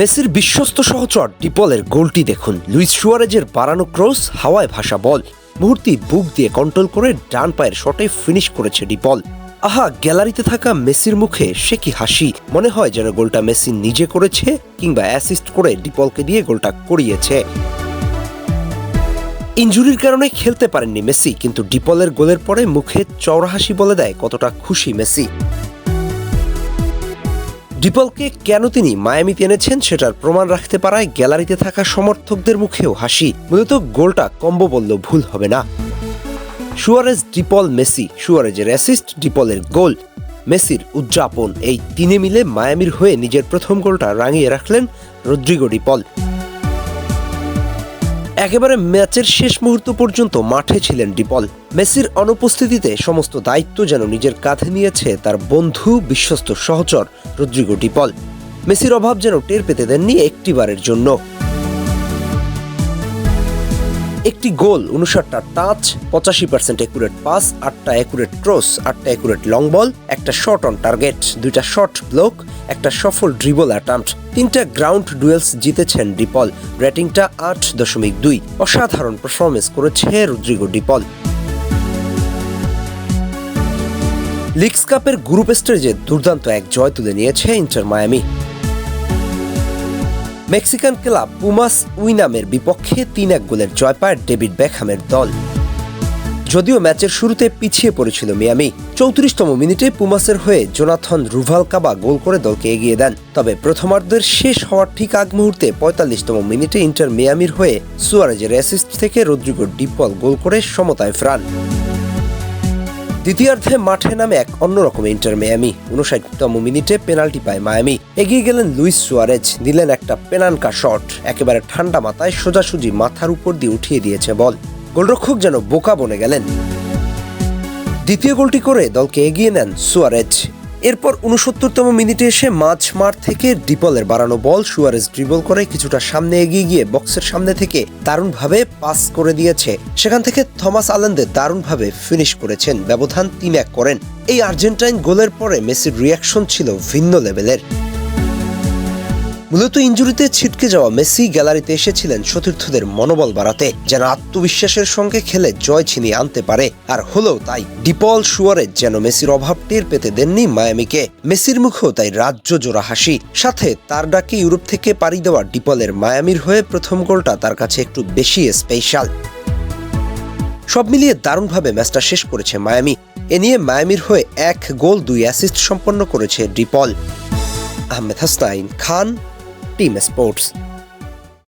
মেসির বিশ্বস্ত সহচর ডিপলের গোলটি দেখুন। লুইস সুয়ারেজের বাড়ানো ক্রস, হাওয়ায় ভাসা বল। মুহূর্তে বুক দিয়ে কন্ট্রোল করে ডান পায়ের শটে ফিনিশ করেছে ডিপল আহা, গ্যালারিতে থাকা মেসির মুখে সে কি হাসি? মনে হয় যেন গোলটা মেসি নিজে করেছে কিংবা অ্যাসিস্ট করে ডিপলকে দিয়ে গোলটা করিয়েছে। ইঞ্জুরির কারণে খেলতে পারেননি মেসি, কিন্তু ডিপলের গোলের পরে মুখে চওড়া হাসি বলে দেয় কতটা খুশি মেসি। ডিপলকে কেন তিনি মায়ামিতে এনেছেন সেটার প্রমাণ রাখতে পারায় গ্যালারিতে থাকা সমর্থকদের মুখেও হাসি। মূলত গোলটা কম্বো বলল ভুল হবে না। Suarez, ডিপল, Messi. সুয়ারেজের অ্যাসিস্ট ডিপলের গোল। মেসির উদযাপন। এই তিনে মিলে মায়ামির হয়ে নিজের প্রথম গোলটা রাঙিয়ে রাখলেন রদ্রিগো ডিপল। একেবারে ম্যাচের শেষ মুহূর্ত পর্যন্ত মাঠে ছিলেন ডিপল। মেসির অনুপস্থিতিতে সমস্ত দায়িত্ব যেন নিজের কাঁধে নিয়েছে তার বন্ধু, বিশ্বস্ত সহচর রদ্রিগো ডিপল। মেসির অভাব যেন টের পেতে দেননি একটিবারের জন্য। একটি গোল, উনষাটটা টাচ, পঁচাশি পার্সেন্ট একুরেট পাস আটটা একুরেট ক্রস আটটা একুরেট লং বল একটা শট অন টার্গেট দুইটা শর্ট ব্লক একটা সফল ড্রিবল অ্যাটাম্পট তিনটা গ্রাউন্ড ডুয়েলস জিতেছেন ডিপল রেটিংটা আট দশমিক দুই। অসাধারণ পারফরমেন্স করেছে রুদ্রিগো ডিপল লিগস কাপের গ্রুপ স্টেজে দুর্দান্ত এক জয় তুলে নিয়েছে Inter Miami Mexican club Pumas উইনামের বিপক্ষে তিন এক গোলের জয় পায় ডেভিড বেকহামের দল। যদিও ম্যাচের শুরুতে পিছিয়ে পড়েছিল মিয়ামি, চৌত্রিশতম মিনিটে পুমাসের হয়ে জোনাথন রুভালকাবা গোল করে দলকে এগিয়ে দেন। তবে প্রথমার্ধের শেষ হওয়ার ঠিক আগ মুহূর্তে পঁয়তাল্লিশতম মিনিটে ইন্টার মিয়ামির হয়ে সুয়ারেজের অ্যাসিস্ট থেকে রদ্রিগো ডিপল গোল করে সমতায় ফ্রান। দ্বিতীয়ার্ধে মাঠে নামে এক অন্যরকম ইন্টার মেয়ামি। উনষাটতম মিনিটে পেনাল্টি পায় মায়ামি। এগিয়ে গেলেন লুইস সুয়ারেজ। নিলেন একটা পেনানকা শট। একেবারে ঠান্ডা মাথায় সোজাসুজি মাথার উপর দিয়ে উঠিয়ে দিয়েছে বল। গোলরক্ষক যেন বোকা বনে গেলেন। দ্বিতীয় গোলটি করে দলকে এগিয়ে নেন সুয়ারেজ। এরপর উনসত্তরতম মিনিটে এসে মাঝ মাঠ থেকে ডিপলের বাড়ানো বল সুয়ারেজ ড্রিবল করে কিছুটা সামনে এগিয়ে গিয়ে বক্সের সামনে থেকে দারুণভাবে পাস করে দিয়েছে। সেখান থেকে থমাস আলেন্দে দারুণভাবে ফিনিশ করেছেন, ব্যবধান তিন এক করেন। এই আর্জেন্টাইন গোলের পরে মেসির রিয়াকশন ছিল ভিন্ন লেভেলের মূলত ইঞ্জুরিতে ছিটকে যাওয়া মেসি গ্যালারিতে এসেছিলেন সতীর্থদের মনোবল বাড়াতে, যেন আত্মবিশ্বাসের সঙ্গে খেলে জয় ছিনিয়ে আনতে পারে। আর হলেও তাই, ডিপল সুয়ারেজ যেন মেসির অভাব টের পেতে দেননি মায়ামিকে। মেসির মুখেও তাই রাজ্য জোড়া হাসি। সাথে তার ডাকে ইউরোপ থেকে পাড়ি দেওয়া ডিপলের মায়ামির হয়ে প্রথম গোলটা তার কাছে একটু বেশি স্পেশাল সব মিলিয়ে দারুণভাবে ম্যাচটা শেষ করেছে মায়ামি। এ নিয়ে মায়ামির হয়ে এক গোল, দুই অ্যাসিস্ট সম্পন্ন করেছে ডিপল। আহমেদ হাসনাইন খান Team Sports.